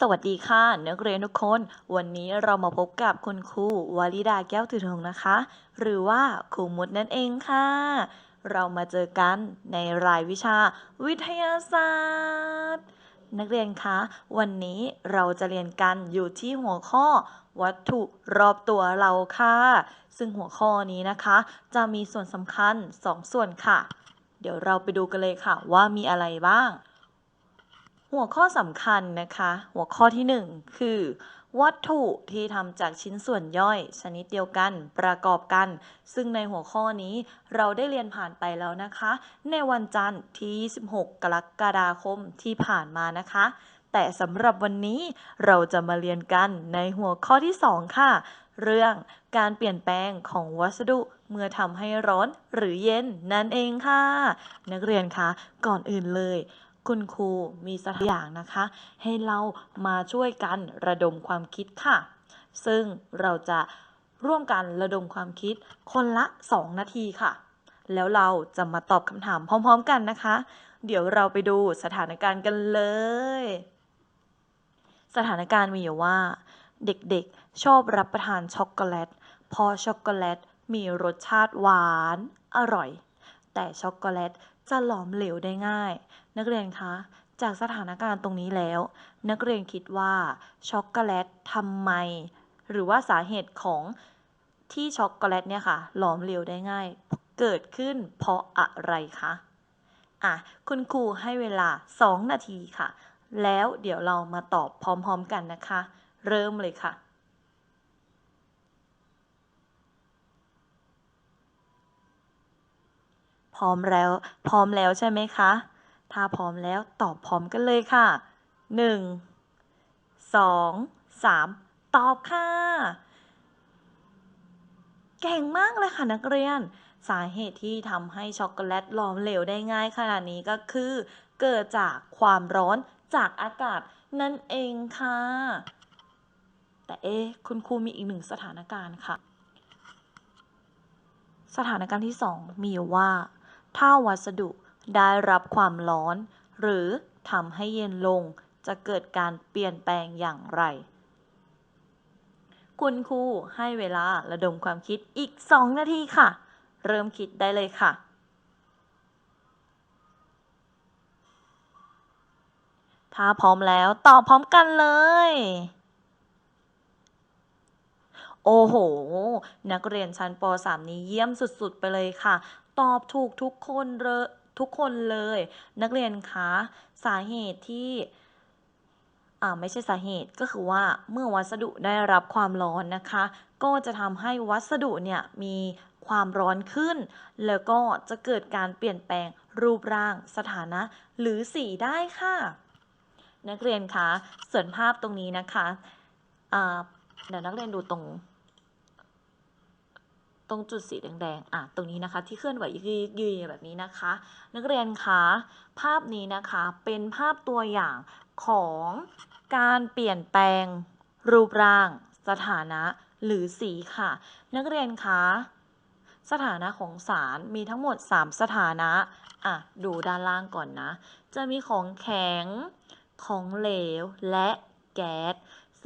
สวัสดีค่ะ นักเรียนทุกคน วันนี้เรามาพบกับคุณครูวลิดาแก้วถือทองนะคะ หรือว่าครูมุดนั่นเองค่ะ เรามาเจอกันในรายวิชาวิทยาศาสตร์ นักเรียนคะวันนี้เราจะเรียนกันอยู่ที่หัวข้อ วัตถุรอบตัวเราค่ะ ซึ่งหัวข้อนี้นะคะ จะมีส่วนสำคัญ 2 ส่วนค่ะ เดี๋ยวเราไปดูกันเลยค่ะว่ามีอะไรบ้าง หัวข้อสำคัญนะคะ หัวข้อที่ 1 คือ วัตถุที่ทำจากชิ้นส่วนย่อย ชนิดเดียวกันประกอบกัน ซึ่งในหัวข้อนี้เราได้เรียนผ่านไปแล้วนะคะ ในวันจันทร์ที่ 26 กรกฎาคมที่ผ่านมานะคะ แต่สำหรับวันนี้เราจะมาเรียนกันในหัวข้อที่ 2 ค่ะ เรื่องการเปลี่ยนแปลงของวัสดุเมื่อทำให้ร้อนหรือเย็นนั่นเองค่ะ นักเรียนคะก่อนอื่นเลย คุณครูมีสถานอย่างนะคะ ให้เรามาช่วยกันระดมความคิดค่ะ ซึ่งเราจะร่วมกันระดมความคิดคนละ 2 นาทีค่ะ แล้วเราจะมาตอบคำถามพร้อมๆกันนะคะ เดี๋ยวเราไปดูสถานการณ์กันเลย สถานการณ์มีอยู่ว่า เด็กๆ ชอบรับประทานช็อกโกแลตเพราะช็อกโกแลตมีรสชาติหวาน อร่อย แต่ช็อกโกแลต จะหลอมเหลวได้ง่าย นักเรียนคะจากสถานการณ์ตรงนี้แล้ว นักเรียนคิดว่าช็อกโกแลตทำไม หรือว่าสาเหตุของที่ช็อกโกแลตเนี่ยค่ะ หลอมเหลวได้ง่าย เกิดขึ้นเพราะอะไรคะอะคุณครูให้เวลา 2 นาทีค่ะ แล้วเดี๋ยวเรามาตอบพร้อมๆกันนะคะ เริ่มเลยค่ะ พร้อมแล้ว พร้อมแล้วใช่ไหมคะ ถ้าพร้อมแล้วตอบพร้อมกันเลยค่ะหนึ่งสองสามตอบค่ะ เก่งมากเลยค่ะนักเรียน สาเหตุที่ทำให้ช็อกโกแลตหลอมเหลวได้ง่ายขนาดนี้ก็คือ เกิดจากความร้อนจากอากาศนั่นเองค่ะ แต่เอ๊ะคุณครูมีอีกหนึ่งสถานการณ์ค่ะ สถานการณ์ที่สองมีว่า ถ้าวัสดุได้รับความร้อน หรือทำให้เย็นลงจะเกิดการเปลี่ยนแปลงอย่างไร คุณครูให้เวลาระดมความคิดอีก 2 นาทีค่ะ เริ่มคิดได้เลยค่ะถ้าพร้อมแล้วตอบพร้อมกันเลย โอ้โห นักเรียนชั้นป .3 นี้เยี่ยมสุดๆ ไปเลยค่ะ ตอบถูกทุกคนเลยทุกคนเลย นักเรียนคะสาเหตุที่อ่าไม่ใช่สาเหตุก็คือว่าเมื่อวัสดุได้รับความร้อนนะคะ ก็จะทำให้วัสดุเนี่ยมีความร้อนขึ้น แล้วก็จะเกิดการเปลี่ยนแปลงรูปร่างสถานะ หรือสีได้ค่ะ นักเรียนคะส่วนภาพตรงนี้นะคะเดี๋ยวนักเรียนดูตรง ตรงจุดสีแดงๆอะตรงนี้นะคะที่เคลื่อนไหวยืดยืดแบบนี้นะคะ นักเรียนคะภาพนี้นะคะเป็นภาพตัวอย่างของการเปลี่ยนแปลงรูปร่าง สถานะหรือสีค่ะ นักเรียนคะสถานะของสารมีทั้งหมด 3 สถานะอะดูด้านล่างก่อนนะ จะมีของแข็ง ของเหลว และแก๊ส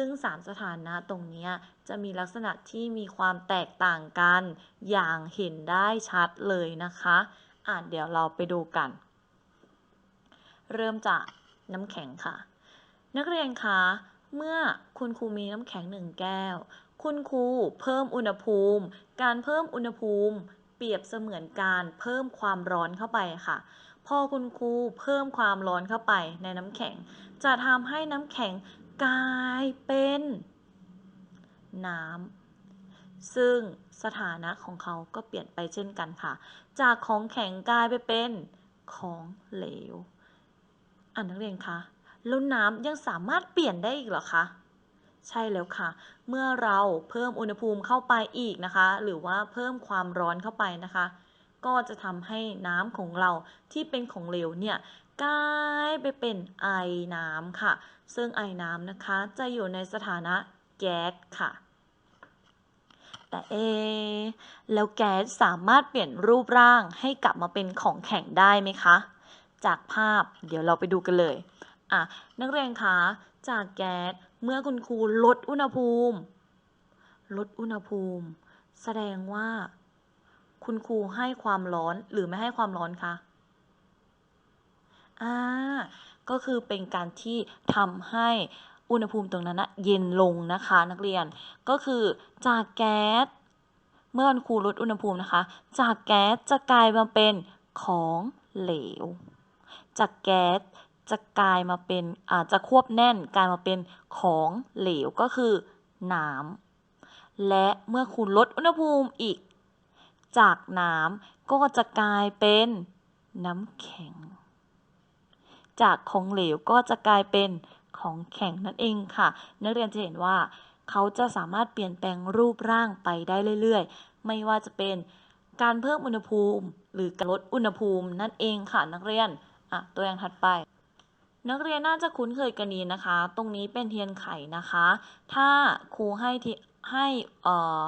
ซึ่ง 3 สถานะตรงนี้จะมีลักษณะที่มีความแตกต่างกัน อย่างเห็นได้ชัดเลยนะคะอะเดี๋ยวเราไปดูกัน เริ่มจากน้ำแข็งค่ะ นักเรียนคะเมื่อคุณครูมีน้ำแข็งหนึ่งแก้ว คุณครูเพิ่มอุณหภูมิ การเพิ่มอุณหภูมิ เปรียบเสมือนการเพิ่มความร้อนเข้าไปค่ะ พอคุณครูเพิ่มความร้อนเข้าไปในน้ำแข็ง จะทำให้น้ำแข็ง กลายเป็นน้ำซึ่งสถานะของเขาก็เปลี่ยนไปเช่นกันค่ะ จากของแข็งกลายไปเป็นของเหลวอ่านักเรียนคะแล้วน้ำยังสามารถเปลี่ยนได้อีกเหรอคะใช่แล้วค่ะ เมื่อเราเพิ่มอุณหภูมิเข้าไปอีกนะคะ หรือว่าเพิ่มความร้อนเข้าไปนะคะ ก็จะทำให้น้ำของเราที่เป็นของเหลวเนี่ย กลายไปเป็นไอน้ำค่ะ ซึ่งไอน้ำนะคะ จะอยู่ในสถานะแก๊สค่ะ แต่เอ แล้วแก๊สสามารถเปลี่ยนรูปร่างให้กลับมาเป็นของแข็งได้ไหมคะ จากภาพเดี๋ยวเราไปดูกันเลยอะนักเรียนคะจากแก๊สเมื่อคุณครูลดอุณหภูมิ ลดอุณหภูมิ แสดงว่า คุณครูให้ความร้อนหรือไม่ให้ความร้อนคะ อ่าก็คือเป็นการที่ทำให้อุณหภูมิตรงนั้นนะเย็นลงนะคะนักเรียนก็คือจากแก๊สเมื่อคุณครูลดอุณหภูมินะคะ จากแก๊สจะกลายมาเป็นของเหลว จากแก๊สจะกลายมาเป็นอาจจะควบแน่นกลายมาเป็นของเหลวก็คือน้ำและเมื่อคุณลดอุณหภูมิอีก จากน้ำก็จะกลายเป็นน้ำแข็ง จากของเหลวก็จะกลายเป็นของแข็งนั่นเองค่ะ นักเรียนจะเห็นว่า เขาจะสามารถเปลี่ยนแปลงรูปร่างไปได้เรื่อยๆ ไม่ว่าจะเป็นการเพิ่มอุณหภูมิ หรือการลดอุณหภูมินั่นเองค่ะนักเรียนอะตัวอย่างถัดไป นักเรียนน่าจะคุ้นเคยกันดีนะคะ ตรงนี้เป็นเทียนไขนะคะ ถ้าครูให้ที่ให้เอ่อ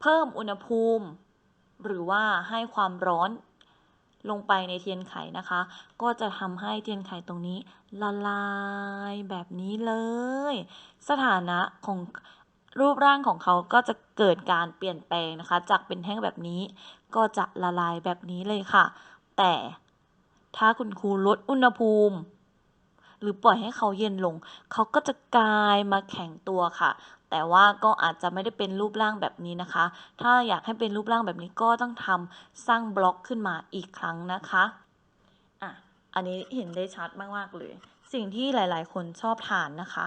เพิ่มอุณหภูมิ หรือว่าให้ความร้อน ลงไปในเทียนไขนะคะ ก็จะทำให้เทียนไขตรงนี้ละลายแบบนี้เลย สถานะของรูปร่างของเขาก็จะเกิดการเปลี่ยนแปลงนะคะ จากเป็นแท่งแบบนี้ ก็จะละลายแบบนี้เลยค่ะ แต่ถ้าคุณครูลดอุณหภูมิ หรือปล่อยให้เขาเย็นลง เขาก็จะกลายมาแข็งตัวค่ะ แต่ว่าก็อาจจะไม่ได้เป็นรูปร่างแบบนี้นะคะ ถ้าอยากให้เป็นรูปร่างแบบนี้ก็ต้องทำสร้างบล็อกขึ้นมาอีกครั้งนะคะอะอันนี้เห็นได้ชัดมากๆเลย สิ่งที่หลาย ๆ คนชอบทานนะคะ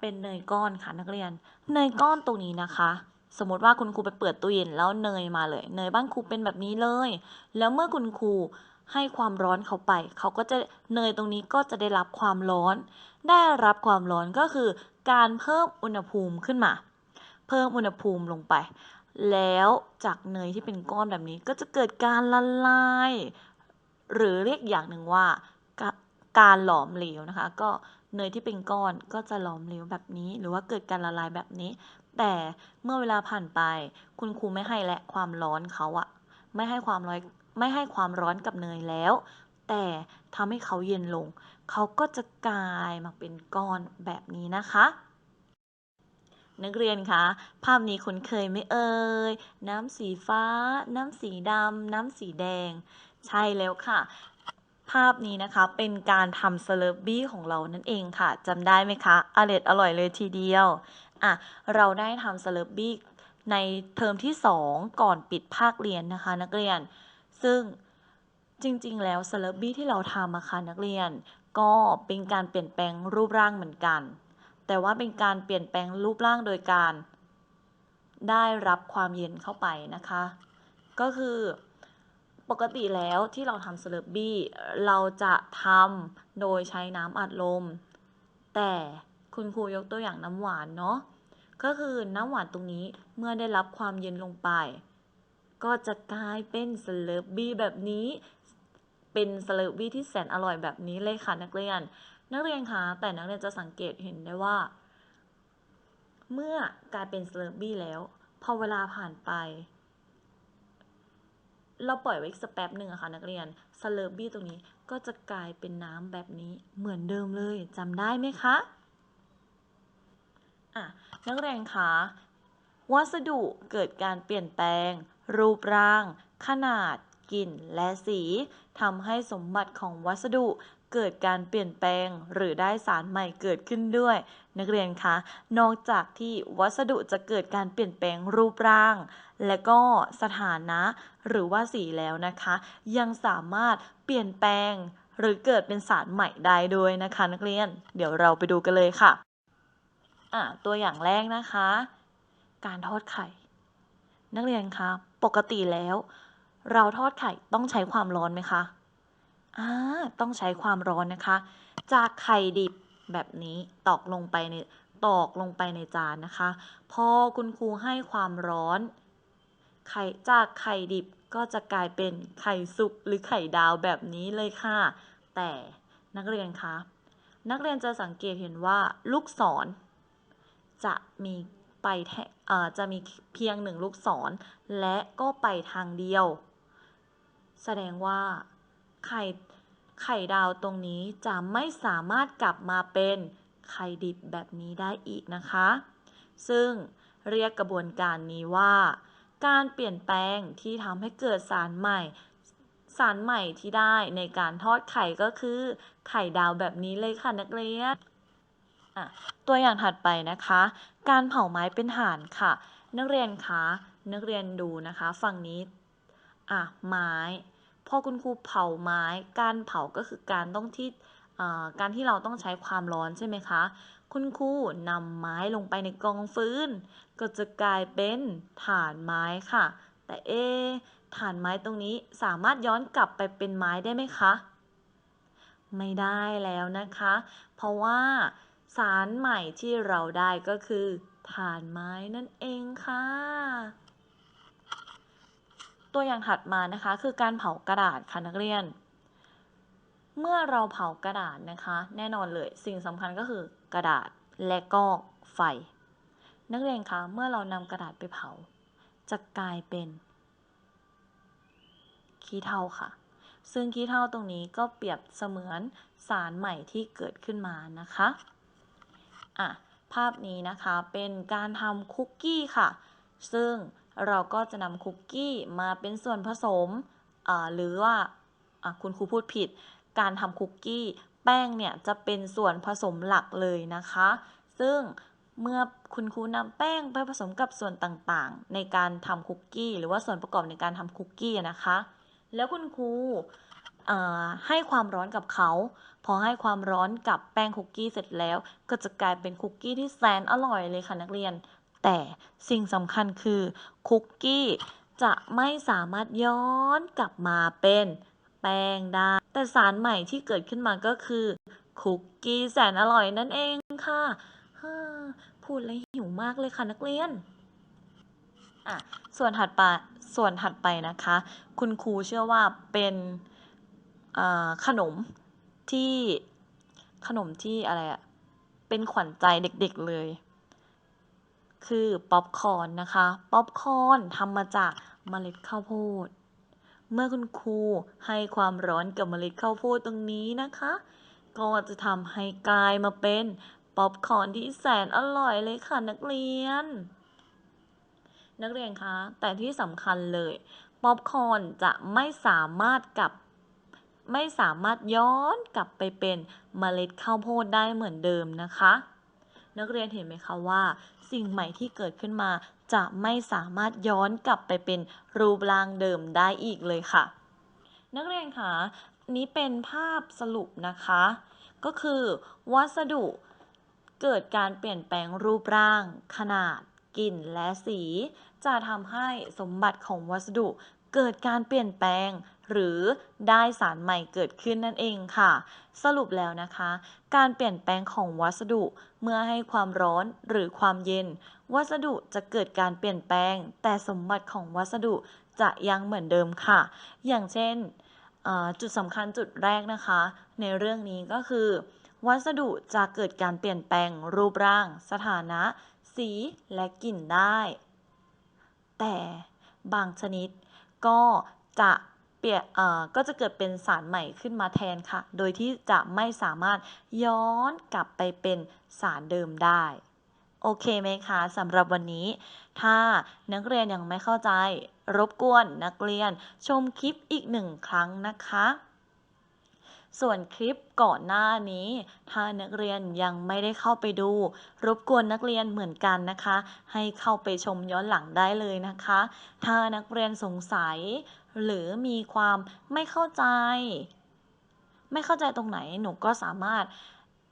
เป็นเนยก้อนค่ะนักเรียน เนยก้อนตรงนี้นะคะสมมติว่าคุณครูไปเปิดตู้เย็นแล้วเนยมาเลย เนยบ้านครูเป็นแบบนี้เลย แล้วเมื่อคุณครูให้ความร้อนเขาไป เขาก็จะเนยตรงนี้ก็จะได้รับความร้อน ได้รับความร้อนก็คือการเพิ่มอุณหภูมิขึ้นมา เพิ่มอุณหภูมิลงไป แล้วจากเนยที่เป็นก้อนแบบนี้ก็จะเกิดการละลาย หรือเรียกอย่างหนึ่งว่าการหลอมเหลวนะคะ ก็เนยที่เป็นก้อนก็จะหลอมเหลวแบบนี้ หรือว่าเกิดการละลายแบบนี้ แต่เมื่อเวลาผ่านไป คุณครูไม่ให้และความร้อนเขาอะไม่ให้ความร้อนไม่ให้ความร้อนกับเนยแล้ว แต่ทำให้เขาเย็นลง เขาก็จะกลายมาเป็นก้อนแบบนี้นะคะ นักเรียนคะภาพนี้คุ้นเคยไหมเอ่ยน้ำสีฟ้า น้ำสีดำน้ำสีแดง ใช่แล้วค่ะภาพนี้นะคะเป็นการทำสเลอร์บี้ของเรานั่นเองค่ะจำได้ไหมคะอร่อยอร่อยเลยทีเดียวอะเราได้ทำสเลอร์บี้ในเทอมที่ 2 ก่อนปิดภาคเรียนนะคะ นักเรียน ซึ่ง จริงๆ แล้วสลอร์บี้ที่เราทำอะค่ะนักเรียน ก็เป็นการเปลี่ยนแปลงรูปร่างเหมือนกัน แต่ว่าเป็นการเปลี่ยนแปลงรูปร่างโดยการ ได้รับความเย็นเข้าไปนะคะ ก็คือปกติแล้วที่เราทำสลอร์บี้เราจะทำโดยใช้น้ำอัดลม แต่คุณครูยกตัวอย่างน้ำหวานเนาะก็คือน้ำหวานตรงนี้เมื่อได้รับความเย็นลงไป ก็จะกลายเป็นสลอร์บี้แบบนี้ เป็นสเลอร์บี้ที่แสนอร่อยแบบนี้เลยค่ะนักเรียน นักเรียนคะแต่นักเรียนจะสังเกตเห็นได้ว่า เมื่อกลายเป็นสเลอร์บี้แล้ว พอเวลาผ่านไป เราปล่อยไว้อีกสักแป๊บหนึ่งอะค่ะนักเรียนสเลอบี้ตรงนี้ก็จะกลายเป็นน้ำแบบนี้เหมือนเดิมเลยจำได้ไหมคะอะนักเรียนคะวัสดุเกิดการเปลี่ยนแปลง รูปร่าง ขนาดกลิ่นและสี ทำให้สมบัติของวัสดุเกิดการเปลี่ยนแปลงหรือได้สารใหม่เกิดขึ้นด้วย นักเรียนคะนอกจากที่วัสดุจะเกิดการเปลี่ยนแปลงรูปร่าง และก็สถานะ หรือว่าสีแล้วนะคะ ยังสามารถเปลี่ยนแปลง หรือเกิดเป็นสารใหม่ได้ด้วยนะคะ นักเรียน เดี๋ยวเราไปดูกันเลยค่ะะตัวอย่างแรกนะคะ การทอดไข่ นักเรียนคะปกติแล้ว เราทอดไข่ต้องใช้ความร้อนไหมคะอ่าต้องใช้ความร้อนนะคะ จากไข่ดิบแบบนี้ตอกลงไปในตอกลงไปในจานนะคะ พอคุณครูให้ความร้อน ไข่จากไข่ดิบก็จะกลายเป็นไข่สุกหรือไข่ดาวแบบนี้เลยค่ะ แต่นักเรียนคะนักเรียนจะสังเกตเห็นว่าลูกศร จะมีไปจะมีเพียงหนึ่งลูกศร และก็ไปทางเดียว แสดงว่าไข่ไข่ดาวตรงนี้จะไม่สามารถกลับมาเป็นไข่ดิบแบบนี้ได้อีกนะคะ ซึ่งเรียกกระบวนการนี้ว่า การเปลี่ยนแปลงที่ทำให้เกิดสารใหม่ สารใหม่ที่ได้ในการทอดไข่ก็คือ ไข่ดาวแบบนี้เลยค่ะนักเรียนตัวอย่างถัดไปนะคะ การเผาไม้เป็นถ่านค่ะ นักเรียนคะนักเรียนดูนะคะ ฝั่งนี้ อะไม้ พอคุณครูเผาไม้ การเผาก็คือการต้องที่การที่เราต้องใช้ความร้อนใช่ไหมคะ คุณครูนำไม้ลงไปในกองฟืนก็จะกลายเป็นถ่านไม้ค่ะ แต่เอะถ่านไม้ตรงนี้สามารถย้อนกลับไปเป็นไม้ได้ไหมคะ ไม่ได้แล้วนะคะ เพราะว่าสารใหม่ที่เราได้ก็คือถ่านไม้นั่นเองค่ะ ตัวอย่างถัดมานะคะ คือการเผากระดาษค่ะนักเรียน เมื่อเราเผากระดาษนะคะ แน่นอนเลยสิ่งสำคัญก็คือกระดาษและก็ไฟ นักเรียนคะเมื่อเรานำกระดาษไปเผา จะกลายเป็นขี้เถ้าค่ะ ซึ่งขี้เถ้าตรงนี้ก็เปรียบเสมือนสารใหม่ที่เกิดขึ้นมานะคะอะภาพนี้นะคะเป็นการทำคุกกี้ค่ะ ซึ่ง เราก็จะนำคุกกี้มาเป็นส่วนผสม หรือว่าคุณครูพูดผิด การทำคุกกี้แป้งเนี่ยจะเป็นส่วนผสมหลักเลยนะคะ ซึ่งเมื่อคุณครูนำแป้งไปผสมกับส่วนต่างๆ ในการทำคุกกี้ หรือว่าส่วนประกอบในการทำคุกกี้นะคะ แล้วคุณครูให้ความร้อนกับเขา พอให้ความร้อนกับแป้งคุกกี้เสร็จแล้ว ก็จะกลายเป็นคุกกี้ที่แสนอร่อยเลยค่ะนักเรียน แต่สิ่งสำคัญคือคุกกี้จะไม่สามารถย้อนกลับมาเป็นแป้งได้ แต่สารใหม่ที่เกิดขึ้นมาก็คือคุกกี้แสนอร่อยนั่นเองค่ะฮ่าพูดแล้วหิวมากเลยค่ะนักเรียนอะส่วนถัดไปส่วนถัดไปนะคะ คุณครูเชื่อว่าเป็นขนมที่ขนมที่อะไรอะเป็นขวัญใจเด็กๆเลย คือป๊อปคอร์นนะคะ ป๊อปคอร์นทำมาจากเมล็ดข้าวโพด เมื่อคุณครูให้ความร้อนกับเมล็ดข้าวโพดตรงนี้นะคะ ก็จะทำให้กลายมาเป็นป๊อปคอร์นที่แสนอร่อยเลยค่ะนักเรียน นักเรียนคะ แต่ที่สำคัญเลย ป๊อปคอร์นจะไม่สามารถกลับไม่สามารถย้อนกลับไปเป็นเมล็ดข้าวโพดได้เหมือนเดิมนะคะ นักเรียนเห็นไหมคะว่า สิ่งใหม่ที่เกิดขึ้นมา จะไม่สามารถย้อนกลับไปเป็นรูปร่างเดิมได้อีกเลยค่ะ นักเรียนคะนี้เป็นภาพสรุปนะคะ ก็คือวัสดุเกิดการเปลี่ยนแปลงรูปร่าง ขนาดกลิ่นและสี จะทำให้สมบัติของวัสดุ เกิดการเปลี่ยนแปลง หรือได้สารใหม่เกิดขึ้นนั่นเองค่ะ สรุปแล้วนะคะ การเปลี่ยนแปลงของวัสดุเมื่อให้ความร้อนหรือความเย็น วัสดุจะเกิดการเปลี่ยนแปลง แต่สมบัติของวัสดุจะยังเหมือนเดิมค่ะ อย่างเช่นจุดสำคัญจุดแรกนะคะ ในเรื่องนี้ก็คือ วัสดุจะเกิดการเปลี่ยนแปลงรูปร่าง สถานะ สีและกลิ่นได้ แต่บางชนิด ก็จะเปลี่ยนเอ่อก็จะเกิดเป็นสารใหม่ขึ้นมาแทนค่ะ โดยที่จะไม่สามารถย้อนกลับไปเป็นสารเดิมได้ โอเคไหมคะสำหรับวันนี้ ถ้านักเรียนยังไม่เข้าใจ รบกวนนักเรียนชมคลิปอีกหนึ่งครั้งนะคะ ส่วนคลิปก่อนหน้านี้ ถ้านักเรียนยังไม่ได้เข้าไปดู รบกวนนักเรียนเหมือนกันนะคะ ให้เข้าไปชมย้อนหลังได้เลยนะคะ ถ้านักเรียนสงสัย หรือมีความไม่เข้าใจ ไม่เข้าใจตรงไหนหนูก็สามารถ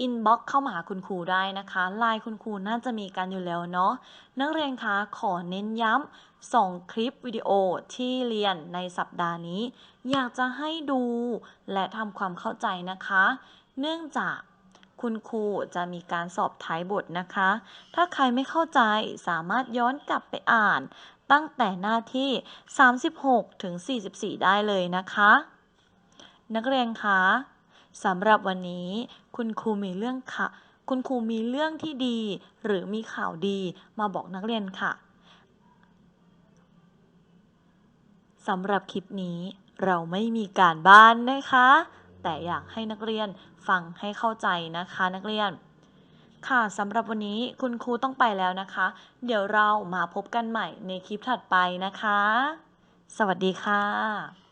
อินบ็อกเข้ามาหาคุณครูได้นะคะไลน์คุณครูน่าจะมีกันอยู่แล้วเนาะนักเรียนคะขอเน้นย้ำสองคลิปวิดีโอที่เรียนในสัปดาห์นี้ อยากจะให้ดูและทำความเข้าใจนะคะ เนื่องจากคุณครูจะมีการสอบท้ายบทนะคะ ถ้าใครไม่เข้าใจสามารถย้อนกลับไปอ่าน ตั้งแต่หน้าที่ 36 ถึง 44 ได้เลยนะคะ นักเรียนคะ สำหรับวันนี้ คุณครูมีเรื่องค่ะ คุณครูมีเรื่องที่ดี หรือมีข่าวดีมาบอกนักเรียนค่ะสำหรับคลิปนี้เราไม่มีการบ้านนะคะ แต่อยากให้นักเรียนฟังให้เข้าใจนะคะนักเรียน ค่ะสำหรับวันนี้คุณครูต้องไปแล้วนะคะ เดี๋ยวเรามาพบกันใหม่ในคลิปถัดไปนะคะ สวัสดีค่ะ